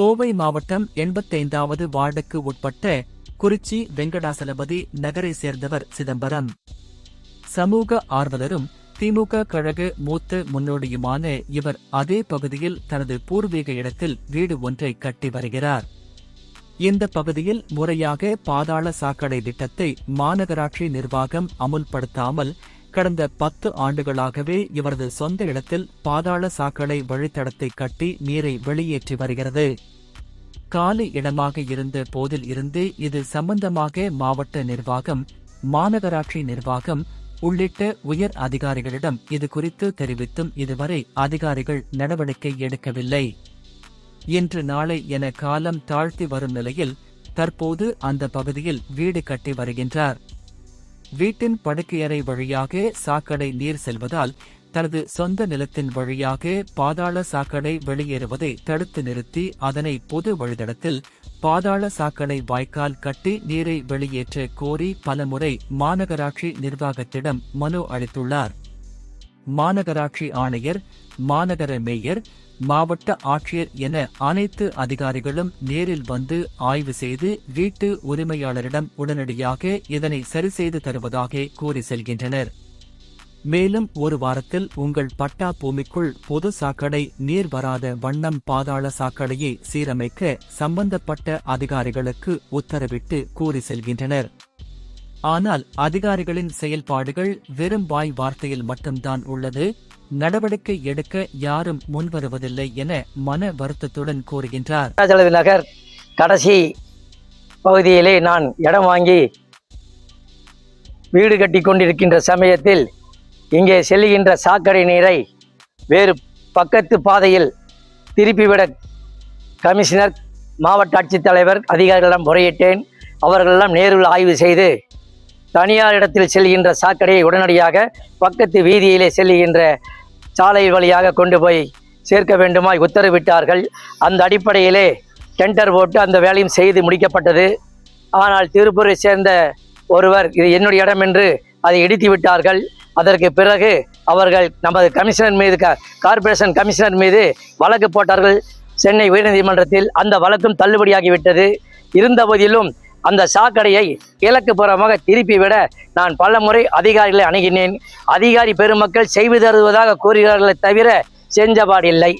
கோவை மாவட்டம் எண்பத்தைந்தாவது வார்டுக்கு உட்பட்ட குறிச்சி வெங்கடாசலபதி நகரை சேர்ந்தவர் சிதம்பரம். சமூக ஆர்வலரும் திமுக கழக மூத்த முன்னோடியுமான இவர் அதே பகுதியில் தனது பூர்வீக இடத்தில் வீடு ஒன்றை கட்டி வருகிறார். இந்த பகுதியில் முறையாக பாதாள சாக்கடை திட்டத்தை மாநகராட்சி நிர்வாகம் அமுல்படுத்தாமல் கடந்த பத்து ஆண்டுகளாகவே இவரது சொந்த இடத்தில் பாதாள சாக்கடை வழித்தடத்தை கட்டி நீரை வெளியேற்றி வருகிறது. காலி இடமாக இருந்த போதில் இருந்து இது சம்பந்தமாக மாவட்ட நிர்வாகம் மாநகராட்சி நிர்வாகம் உள்ளிட்ட உயர் அதிகாரிகளிடம் இது குறித்து தெரிவித்தும் இதுவரை அதிகாரிகள் நடவடிக்கை எடுக்கவில்லை. இன்று நாளை என காலம் தாழ்த்தி வரும் நிலையில் தற்போது அந்த பகுதியில் வீடு கட்டி வருகின்றார். வீட்டின் படுக்கையறை வழியாக சாக்கடை நீர் செல்வதால் தனது சொந்த நிலத்தின் வழியாக பாதாள சாக்கடை வெளியேறுவதை தடுத்து நிறுத்தி அதனை பொது வழித்தடத்தில் பாதாள சாக்கடை வாய்க்கால் கட்டி நீரை வெளியேற்ற கோரி பலமுறை மாநகராட்சி நிர்வாகத்திடம் மனு அளித்துள்ளார். மாநகராட்சி ஆணையர் மாநகர மேயர் மாவட்ட ஆட்சியர் என அனைத்து அதிகாரிகளும் நேரில் வந்து ஆய்வு செய்து வீட்டு உரிமையாளரிடம் உடனடியாக இதனை சரி செய்து தருவதாக கூறி செல்கின்றனர். மேலும் ஒரு வாரத்தில் உங்கள் பட்டா பூமிக்குள் பொது சாக்கடை நீர் வராத வண்ணம் பாதாள சாக்கடையை சீரமைக்க சம்பந்தப்பட்ட அதிகாரிகளுக்கு உத்தரவிட்டு கூறி செல்கின்றனர். ஆனால் அதிகாரிகளின் செயல்பாடுகள் வெறும் வாய் வார்த்தையில் மட்டும்தான் உள்ளது. நடவடிக்கை எடுக்க யாரும் முன்வருவதில்லை என மன வருத்தத்துடன் கூறுகின்றார். ராஜலவி நகர் கடைசி பகுதியிலே நான் இடம் வாங்கி வீடு கட்டி கொண்டிருக்கின்ற சமயத்தில் இங்கே செல்லுகின்ற சாக்கடை நீரை வேறு பக்கத்து பாதையில் திருப்பிவிட கமிஷனர் மாவட்ட ஆட்சித்தலைவர் அதிகாரிகளிடம் முறையிட்டேன். அவர்களெல்லாம் நேரில் ஆய்வு செய்து தனியார் இடத்தில் செல்கின்ற சாக்கடையை உடனடியாக பக்கத்து வீதியிலே செல்லுகின்ற சாலை வழியாக கொண்டு போய் சேர்க்க வேண்டுமாய் உத்தரவிட்டார்கள். அந்த அடிப்படையிலே டெண்டர் போட்டு அந்த வேலையும் செய்து முடிக்கப்பட்டது. ஆனால் திருப்பூரை சேர்ந்த ஒருவர் இது என்னுடைய இடம் என்று அதை இடித்து விட்டார்கள். அதற்கு பிறகு அவர்கள் நமது கமிஷனர் மீது கார்பரேஷன் கார்ப்பரேஷன் கமிஷனர் மீது வழக்கு போட்டார்கள். சென்னை உயர்நீதிமன்றத்தில் அந்த வழக்கும் தள்ளுபடியாகிவிட்டது. இருந்தபோதிலும் அந்த சாக்கடையை கிழக்கு புறமாக திருப்பி விட நான் பல முறை அதிகாரிகளை அணுகினேன். அதிகாரி பெருமக்கள் செய்து தருவதாக கூறுகிறார்களே தவிர செஞ்சபாடில்லை